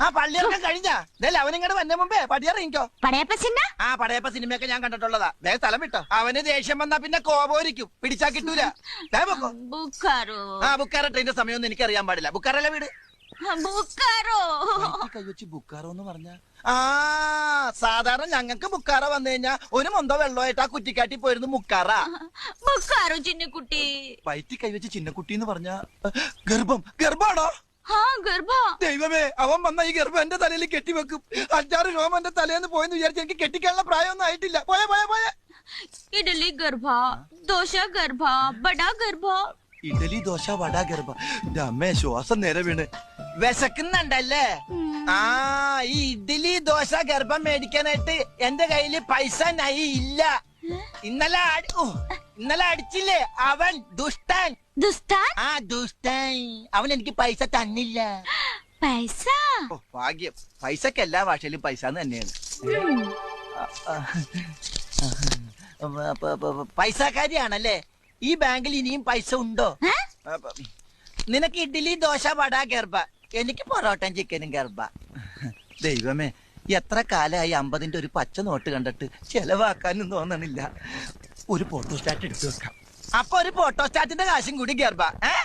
ആ പള്ളിയിറക്കം കഴിഞ്ഞാ. ഇതല്ലേ അവനിങ്ങോട്ട് വന്ന മുമ്പേ പടിയറിയിക്കോ പടയപ്പ സിനിമ? ആ പടയപ്പ സിനിമയൊക്കെ ഞാൻ കണ്ടിട്ടുള്ളതാ. വേഗം സ്ഥലം വിട്ടോ. അവന് ദേഷ്യം വന്നാ പിന്നെ കോപോരിക്കും. പിടിച്ചാ കിട്ടൂല. ദേ. ബുക്കാറോ ആ ബുക്കാറ ട്രെയിന്റെ സമയമൊന്നും എനിക്ക് അറിയാൻ പാടില്ല. ബുക്കാറല്ല വീട്? ബുക്കാറോ കൈവച്ച് ബുക്കാറോ എന്ന് പറഞ്ഞ? ആ സാധാരണ ഞങ്ങൾക്ക് ബുക്കാറ വന്നു കഴിഞ്ഞാ ഒരു മൊന്തോ വെള്ളമായിട്ട് ആ കുറ്റിക്കാട്ടി പോയിരുന്നു മുക്കാറ. ബുക്കാറോ ചിന്നക്കുട്ടി? വയറ്റി കൈവച്ച് ചിന്നക്കുട്ടി എന്ന് പറഞ്ഞ ഗർഭം ഗർഭാണോ ദൈവമേ അവൻ വന്ന ഈ ഗർഭം എന്റെ തലയിൽ കെട്ടിവെക്കും. അഞ്ചാറ് രോമം എന്റെ തലേന്ന് പോയെന്ന് വിചാരിച്ച് എനിക്ക് കെട്ടിക്കാനുള്ള പ്രായമൊന്നും ആയിട്ടില്ല. പോയ പോയ പോയ. ഇഡലി ഗർഭ ദോശ ഗർഭ ബടാ ഗർഭ. ഇഡലി ദോശ വട ഗർഭ. അമ്മേ ശ്വാസം നേരെ വീണ്. വിശക്കുന്നുണ്ടല്ലേ? ആ ഈ ഇഡ്ഡലി ദോശ ഗർഭം മേടിക്കാനായിട്ട് എന്റെ കയ്യിൽ പൈസ നൈ ഇല്ല. ഇന്നലെ ഇന്നലെ അടിച്ചില്ലേ? അവൻ ദുഷ്ടൻ. ദുഷ്ടൻ? ആ ദുഷ്ടൻ. അവൻ എനിക്ക് പൈസ തന്നില്ല. പൈസ? ഓ ഭാഗ്യം. പൈസക്ക് എല്ലാ ഭാഷയിലും പൈസ തന്നെയാണ്. പൈസക്കാരിയാണല്ലേ? ഈ ബാങ്കിൽ ഇനിയും പൈസ ഉണ്ടോ? നിനക്ക് ഇഡ്ഡലി ദോശ വട ഗർഭ. എനിക്ക് പൊറോട്ടയും ചിക്കനും ഗർഭ. ദൈവമേ എത്ര കാലമായി അമ്പതിന്റെ ഒരു പച്ച നോട്ട് കണ്ടിട്ട് ചെലവാക്കാനും തോന്നണില്ല. ഒരു ഫോട്ടോ സ്റ്റാറ്റ് എടുത്തു വെക്കാം. അപ്പൊ ഒരു ഫോട്ടോ സ്റ്റാറ്റിന്റെ കാശും കൂടി ഗർഭ. ഏ?